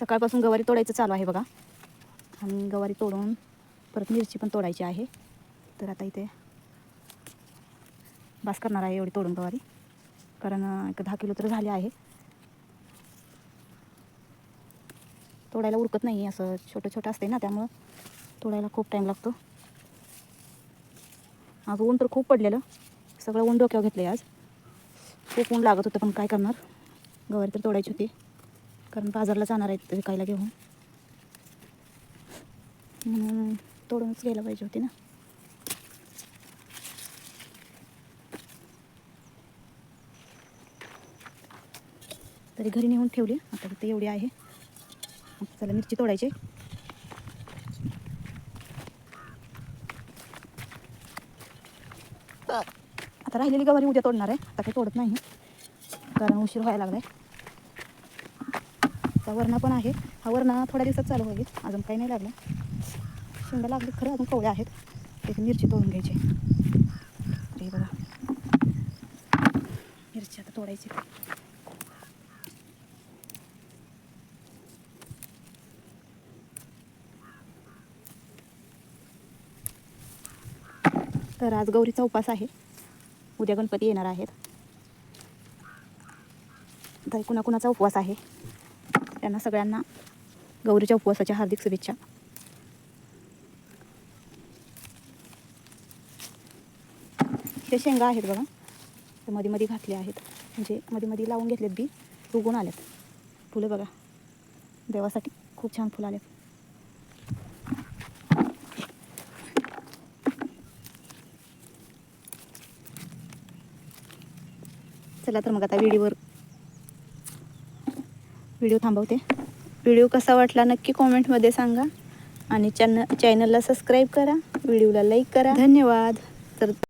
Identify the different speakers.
Speaker 1: सकाळपासून गवारी तोडायचं चालू आहे बघा. आणि गवारी तोडून परत मिरची पण तोडायची आहे. तर आता इथे बास करणार आहे एवढी तोडून गवारी. कारण एक दहा किलो तर झाले आहे. तोडायला उरकत नाही असं छोटं छोटं असते ना त्यामुळं तोडायला खूप टाईम लागतो. आज ऊन तर खूप पडलेलं. सगळं ऊन डोक्यावर घेतलं आहे आज. खूप ऊन लागत होतं पण काय करणार? गवारी तर तोडायची होती. कारण बाजारला जाणार आहेत विकायला घेऊन. म्हणून तोडूनच घ्यायला पाहिजे होती ना. तरी घरी नेऊन ठेवली. आता फक्त एवढी आहे. चला मिरची तोडायची आता राहिलेली गवारी उद्या तोडणार आहे. आता काही तोडत नाही. कारण उशीर व्हायला लागलाय. आता वरणा पण आहे. हा वरणा थोड्या दिवसात चालू होईल. अजून काही नाही लागलं. शेंगा लागली खरं अजून कवळ्या आहेत. त्याची मिरची तोडून घ्यायची. अरे बघा मिरची आता तोडायची. तर आज गौरीचा उपास आहे. उद्या गणपती येणार आहेत. तर कुणाकुणाचा उपवास आहे? त्यांना सगळ्यांना गौरीच्या उपवासाच्या हार्दिक शुभेच्छा. हे शेंगा आहेत बघा. ते मध्ये मध्ये घातले आहेत. म्हणजे मध्ये मध्ये लावून घेतलेत बी उगून आल्यात. फुलं बघा. देवासाठी खूप छान फुलं आलेत चला तर मग आता व्हिडिओवर व्हिडिओ थांबवते. व्हिडिओ कसा वाटला नक्की कॉमेंटमध्ये सांगा. आणि चॅन चॅनलला सबस्क्राईब करा. व्हिडिओला लाईक करा. धन्यवाद. तर